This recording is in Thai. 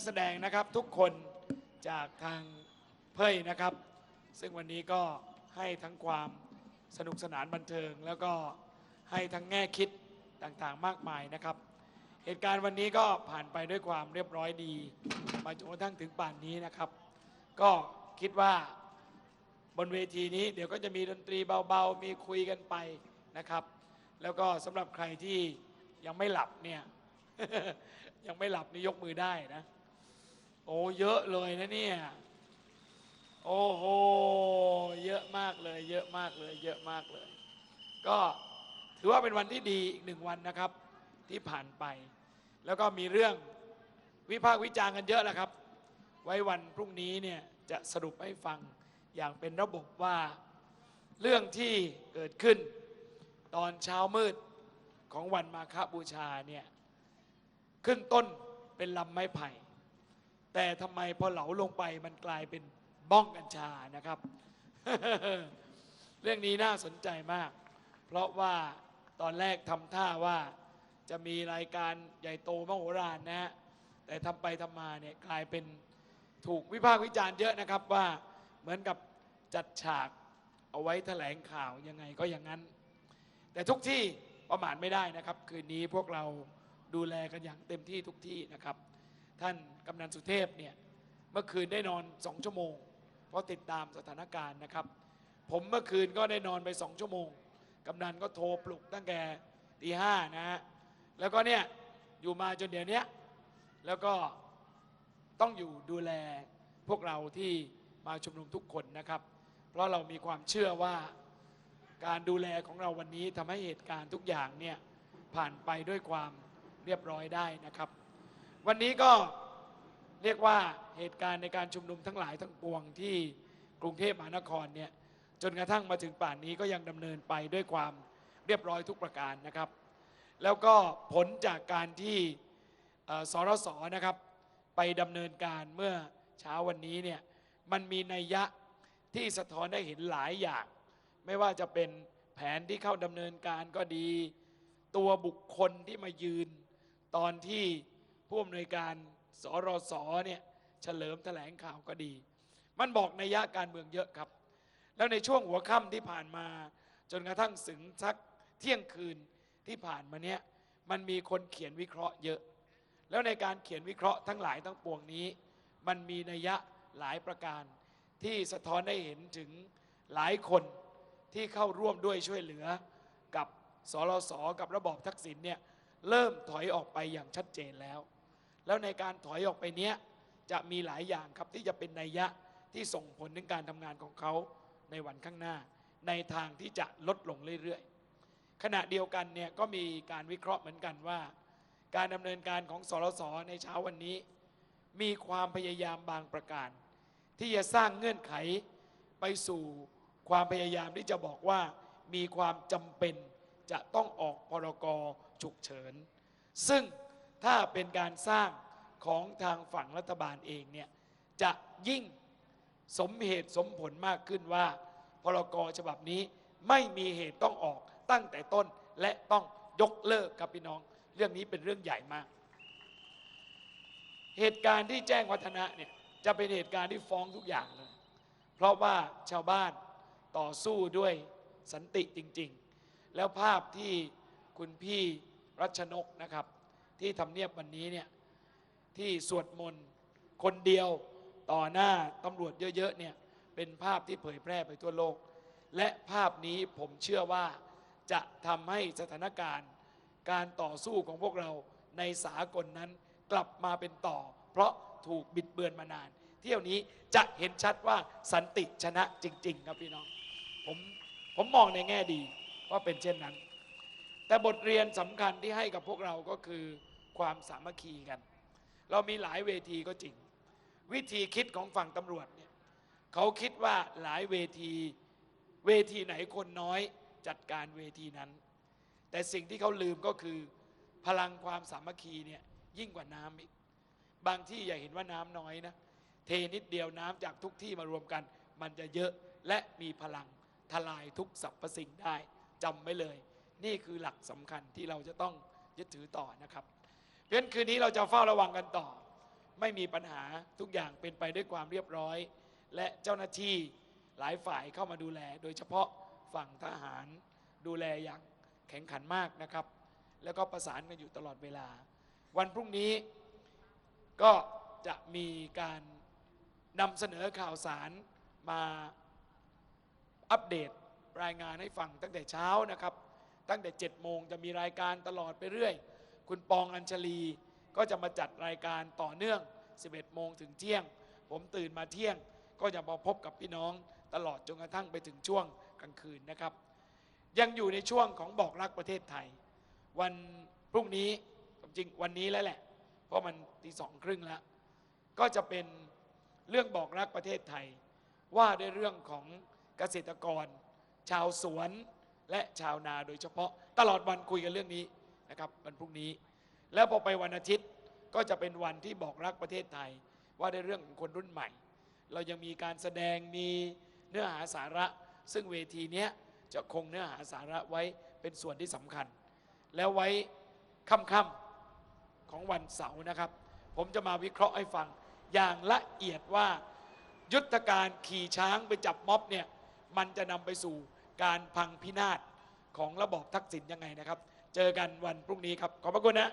กแสดงนะครับทุกคนจากทางเพ่ยนะครับ ซึ่งวันนี้ก็ให้ทั้งความสนุกสนานบันเทิง แล้วก็ให้ทั้งแง่คิดต่างๆมากมายนะครับ เหตุการณ์วันนี้ก็ผ่านไปด้วยความเรียบร้อยดี มาจนกระทั่งถึงป่านนี้นะครับ ก็คิดว่าบนเวทีนี้เดี๋ยวก็จะมีดนตรีเบาๆ มีคุยกันไปนะครับ แล้วก็สำหรับใครที่ยังไม่หลับเนี่ย ยังไม่หลับนี่ยกมือได้นะ โอ้เยอะเลยนะเนี่ย โอ้โหเยอะมากเลย เยอะมากเลย เยอะมากเลย ก็ถือว่าเป็นวันที่ดีอีกหนึ่งวันนะครับ ที่ผ่านไป แล้วก็มีเรื่องวิพากษ์วิจารณ์กันเยอะแหละครับ ไว้วันพรุ่งนี้เนี่ยจะสรุปให้ฟังอย่างเป็นระบบว่า เรื่องที่เกิดขึ้น ตอนเช้ามืดของวันมาฆบูชาเนี่ยขึ้นต้นเป็นลำไม้ไผ่ แต่ทำไมพอเหลาลงไปมันกลายเป็นบ้องกัญชานะครับ เรื่องนี้น่าสนใจมาก เพราะว่าตอนแรกทำท่าว่าจะมีรายการใหญ่โตมโหฬารนะฮะแต่ทำไปทำมาเนี่ยกลายเป็นถูกวิพากษ์วิจารณ์เยอะนะครับว่าเหมือนกับจัดฉากเอาไว้แถลงข่าวยังไงก็อย่างนั้น แต่ทุกที่ประมาทไม่ได้นะครับ คืนนี้พวกเราดูแลกันอย่างเต็มที่ทุกที่นะครับ ท่านกำนันสุเทพเนี่ยเมื่อคืนได้นอนสองชั่วโมง เพราะติดตามสถานการณ์นะครับ ผมเมื่อคืนก็ได้นอนไปสองชั่วโมง กำนันก็โทรปลุกตั้งแต่ตีห้านะฮะแล้วก็เนี่ยอยู่มาจนเดี๋ยวนี้แล้วก็ต้องอยู่ดูแลพวกเราที่มาชุมนุมทุกคนนะครับ เพราะเรามีความเชื่อว่าการดูแลของเราวันนี้ทำให้เหตุการณ์ทุกอย่างเนี่ยผ่านไปด้วยความเรียบร้อยได้นะครับ วันนี้ก็เรียกว่าเหตุการณ์ในการชุมนุมทั้งหลายทั้งปวงที่กรุงเทพมหานครเนี่ยจนกระทั่งมาถึงป่านนี้ก็ยังดำเนินไปด้วยความเรียบร้อยทุกประการนะครับ แล้วก็ผลจากการที่สรสนะครับ ไปดำเนินการเมื่อเช้าวันนี้เนี่ยมันมีนัยยะที่สะท้อนได้เห็นหลายอย่าง ไม่ว่าจะเป็นแผนที่เข้าดำเนินการก็ดี ตัวบุคคลที่มายืนตอนที่ ผู้อำนวยการสรสเนี่ยเฉลิมแถลงข่าวก็ดี มันบอกนัยยะการเมืองเยอะครับ แล้วในช่วงหัวค่ำที่ผ่านมา จนกระทั่งถึงสักเที่ยงคืนที่ผ่านมาเนี้ยมันมีคนเขียนวิเคราะห์เยอะ แล้วในการเขียนวิเคราะห์ทั้งหลายทั้งปวงนี้ มันมีนัยยะหลายประการ ที่สะท้อนได้เห็นถึงหลายคนที่เข้าร่วมด้วยช่วยเหลือกับสรสกับระบอบทักษิณเนี่ยเริ่มถอยออกไปอย่างชัดเจนแล้ว แล้วในการถอยออกไปเนี้ยจะมีหลายอย่างครับที่จะเป็นนัยยะที่ส่งผลถึงการทำงานของเขาในวันข้างหน้า ในทางที่จะลดลงเรื่อยๆ ขณะเดียวกันเนี่ยก็มีการวิเคราะห์เหมือนกันว่า การดำเนินการของสรสในเช้าวันนี้ มีความพยายามบางประการ ที่จะสร้างเงื่อนไขไปสู่ความพยายามที่จะบอกว่ามีความจำเป็นจะต้องออกพรกฉุกเฉิน ซึ่ง ถ้าเป็นการสร้างของทางฝั่งรัฐบาลเองเนี่ยจะยิ่งสมเหตุสมผลมากขึ้นว่า พรกฉบับนี้ไม่มีเหตุต้องออกตั้งแต่ต้นและต้องยกเลิกครับพี่น้อง เรื่องนี้เป็นเรื่องใหญ่มาก เหตุการณ์ที่แจ้งวัฒนะเนี่ยจะเป็นเหตุการณ์ที่ฟ้องทุกอย่างเลย เพราะว่าชาวบ้านต่อสู้ด้วยสันติจริง ๆ แล้วภาพที่คุณพี่รัชนกนะครับ ที่ทำเนียบวันนี้เนี่ยที่สวดมนต์คนเดียวต่อหน้าตำรวจเยอะๆเนี่ยเป็นภาพที่เผยแพร่ไปทั่วโลก และภาพนี้ผมเชื่อว่าจะทำให้สถานการณ์ การต่อสู้ของพวกเราในสากลนั้นกลับมาเป็นต่อ เพราะถูกบิดเบือนมานาน เที่ยวนี้จะเห็นชัดว่าสันติชนะจริง ๆ ครับพี่น้องผมผมมองในแง่ดีว่าเป็นเช่นนั้น แต่บทเรียนสำคัญที่ให้กับพวกเราก็คือ ความสามัคคีกัน เรามีหลายเวทีก็จริง วิธีคิดของฝั่งตำรวจเนี่ยเขาคิดว่าหลายเวทีเวทีไหนคนน้อยจัดการเวทีนั้น แต่สิ่งที่เขาลืมก็คือ พลังความสามัคคีเนี่ยยิ่งกว่าน้ำอีก บางที่อย่าเห็นว่าน้ำน้อยนะ เทนิดเดียวน้ำจากทุกที่มารวมกัน มันจะเยอะและมีพลังทลายทุกสรรพสิ่งได้จำไว้เลย นี่คือหลักสำคัญที่เราจะต้องยึดถือต่อนะครับ เพราะฉะนั้นคืนนี้เราจะเฝ้าระวังกันต่อ ไม่มีปัญหาทุกอย่างเป็นไปด้วยความเรียบร้อย และเจ้าหน้าที่หลายฝ่ายเข้ามาดูแล โดยเฉพาะฝั่งทหารดูแลอย่างแข็งขันมากนะครับ แล้วก็ประสานกันอยู่ตลอดเวลา วันพรุ่งนี้ก็จะมีการนำเสนอข่าวสารมาอัปเดตรายงานให้ฟังตั้งแต่เช้านะครับ ตั้งแต่7โมงจะมีรายการตลอดไปเรื่อย คุณปองอัญชลี ก็จะมาจัดรายการต่อเนื่อง 11 โมงถึงเที่ยง ผมตื่นมาเที่ยง ก็จะมาพบกับพี่น้องตลอดจนกระทั่งไปถึงช่วงกลางคืนนะครับ ยังอยู่ในช่วงของบอกรักประเทศไทย วันพรุ่งนี้จริงวันนี้แล้วแหละ เพราะมันตีสองครึ่งแล้วก็จะเป็นเรื่องบอกรักประเทศไทย ว่าด้วยเรื่องของเกษตรกร ชาวสวนและชาวนาโดยเฉพาะตลอดวันคุยกันเรื่องนี้ นะครับวันพรุ่งนี้ แล้วพอไปวันอาทิตย์ก็จะเป็นวันที่บอกรักประเทศไทย ว่าด้วยเรื่องของคนรุ่นใหม่ เรายังมีการแสดงมีเนื้อหาสาระ ซึ่งเวทีนี้จะคงเนื้อหาสาระไว้เป็นส่วนที่สำคัญ แล้วไว้ค่ำๆของวันเสาร์นะครับ ผมจะมาวิเคราะห์ให้ฟังอย่างละเอียดว่ายุทธการขี่ช้างไปจับม็อบเนี่ยมันจะนำไปสู่การพังพินาศของระบอบทักษิณยังไงนะครับ เจอกันวันพรุ่งนี้ครับ ขอบพระคุณนะ